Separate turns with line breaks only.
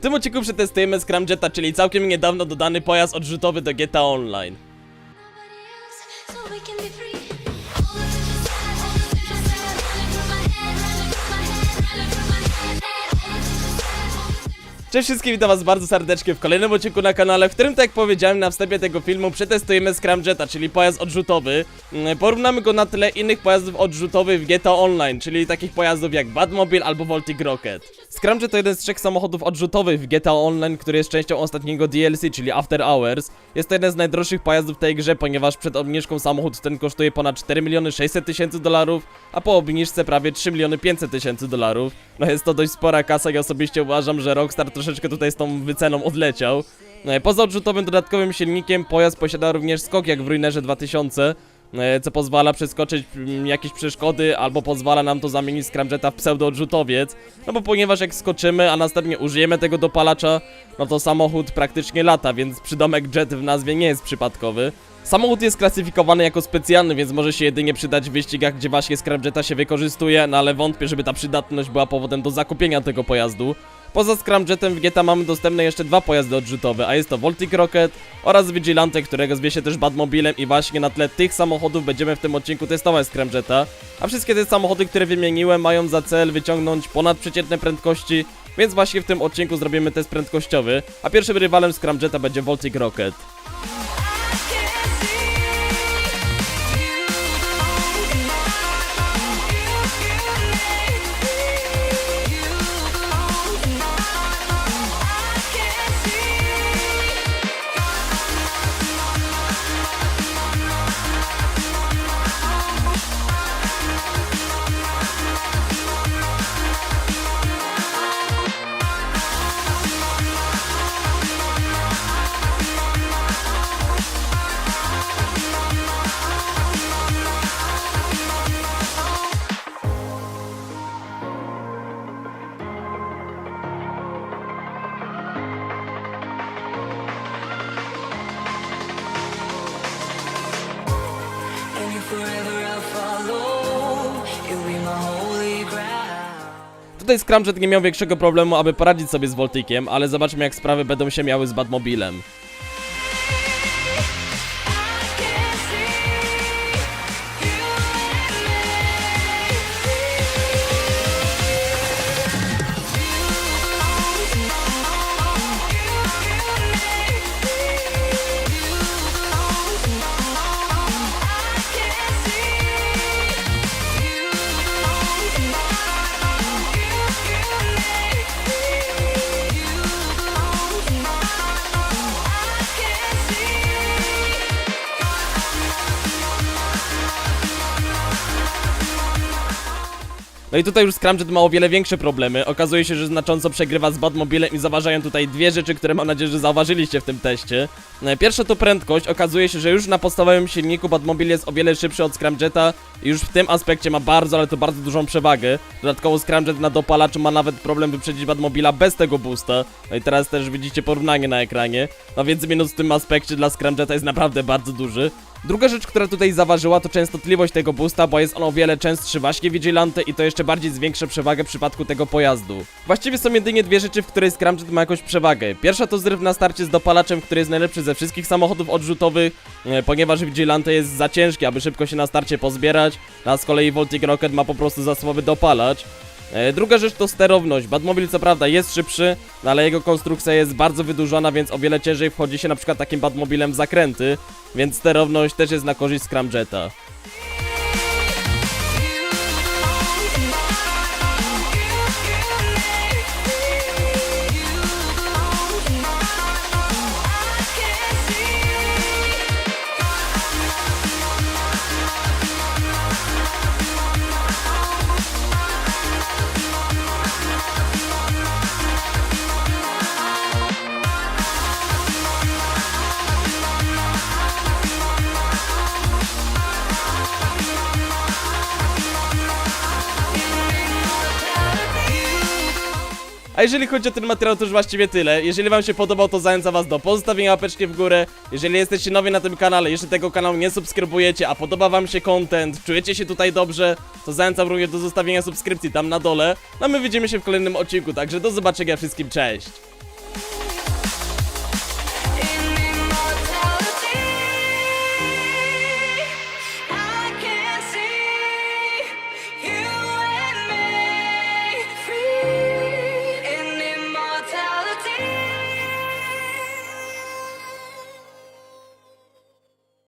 W tym odcinku przetestujemy Scramjeta, czyli całkiem niedawno dodany pojazd odrzutowy do GTA Online. Cześć wszystkim, witam was bardzo serdecznie w kolejnym odcinku na kanale, w którym tak jak powiedziałem na wstępie tego filmu przetestujemy Scramjeta, czyli pojazd odrzutowy. Mm, Porównamy go na tle innych pojazdów odrzutowych w GTA Online, czyli takich pojazdów jak Batmobile albo Voltic Rocket. Scramjet to jeden z trzech samochodów odrzutowych w GTA Online, który jest częścią ostatniego DLC, czyli After Hours. Jest to jeden z najdroższych pojazdów w tej grze, ponieważ przed obniżką samochód ten kosztuje ponad 4 miliony 600 tysięcy dolarów, a po obniżce prawie 3 miliony 500 tysięcy dolarów. No jest to dość spora kasa i osobiście uważam, że Rockstar troszeczkę tutaj z tą wyceną odleciał. E, Poza odrzutowym dodatkowym silnikiem pojazd posiada również skok jak w Ruinerze 2000, e, co pozwala przeskoczyć mm, jakieś przeszkody albo pozwala nam to zamienić Scramjeta w pseudo-odrzutowiec, no bo ponieważ jak skoczymy, a następnie użyjemy tego dopalacza, no to samochód praktycznie lata, więc przydomek jet w nazwie nie jest przypadkowy. Samochód jest klasyfikowany jako specjalny, więc może się jedynie przydać w wyścigach, gdzie właśnie Scramjeta się wykorzystuje, no ale wątpię, żeby ta przydatność była powodem do zakupienia tego pojazdu. Poza Scramjetem w GTA mamy dostępne jeszcze dwa pojazdy odrzutowe, a jest to Voltic Rocket oraz Vigilante, którego zwie się też Batmobilem i właśnie na tle tych samochodów będziemy w tym odcinku testować Scramjeta. A wszystkie te samochody, które wymieniłem mają za cel wyciągnąć ponadprzeciętne prędkości, więc właśnie w tym odcinku zrobimy test prędkościowy, a pierwszym rywalem Scramjeta będzie Voltic Rocket. Tutaj Scramjet nie miał większego problemu, aby poradzić sobie z Volticiem, ale zobaczmy jak sprawy będą się miały z Batmobilem. No i tutaj już Scramjet ma o wiele większe problemy. Okazuje się, że znacząco przegrywa z Batmobilem i zaważają tutaj dwie rzeczy, które mam nadzieję, że zauważyliście w tym teście. E, Pierwsza to prędkość. Okazuje się, że już na podstawowym silniku Batmobil jest o wiele szybszy od Scramjeta i już w tym aspekcie ma bardzo, ale to bardzo dużą przewagę. Dodatkowo Scramjet na dopalaczu ma nawet problem wyprzedzić Batmobila bez tego boosta. No i teraz też widzicie porównanie na ekranie. No więc minus w tym aspekcie dla Scramjeta jest naprawdę bardzo duży. Druga rzecz, która tutaj zaważyła, to częstotliwość tego boosta, bo jest on o wiele częstszy właśnie Vigilante i to jeszcze bardziej zwiększa przewagę w przypadku tego pojazdu. Właściwie są jedynie dwie rzeczy, w której Scramjet ma jakąś przewagę. Pierwsza to zryw na starcie z dopalaczem, który jest najlepszy ze wszystkich samochodów odrzutowych, e, ponieważ Vigilante jest za ciężki, aby szybko się na starcie pozbierać, a z kolei Voltic Rocket ma po prostu za słaby dopalacz. E, Druga rzecz to sterowność. Batmobil co prawda jest szybszy, no ale jego konstrukcja jest bardzo wydłużona, więc o wiele ciężej wchodzi się na przykład takim Batmobilem w zakręty, więc sterowność też jest na korzyść Scramjeta. A jeżeli chodzi o ten materiał, to już właściwie tyle. Jeżeli wam się podobał, to zachęcam was do pozostawienia łapeczki w górę. Jeżeli jesteście nowi na tym kanale, jeszcze tego kanału nie subskrybujecie, a podoba wam się content, czujecie się tutaj dobrze, to zachęcam również do zostawienia subskrypcji tam na dole. No my widzimy się w kolejnym odcinku, także do zobaczenia wszystkim, cześć!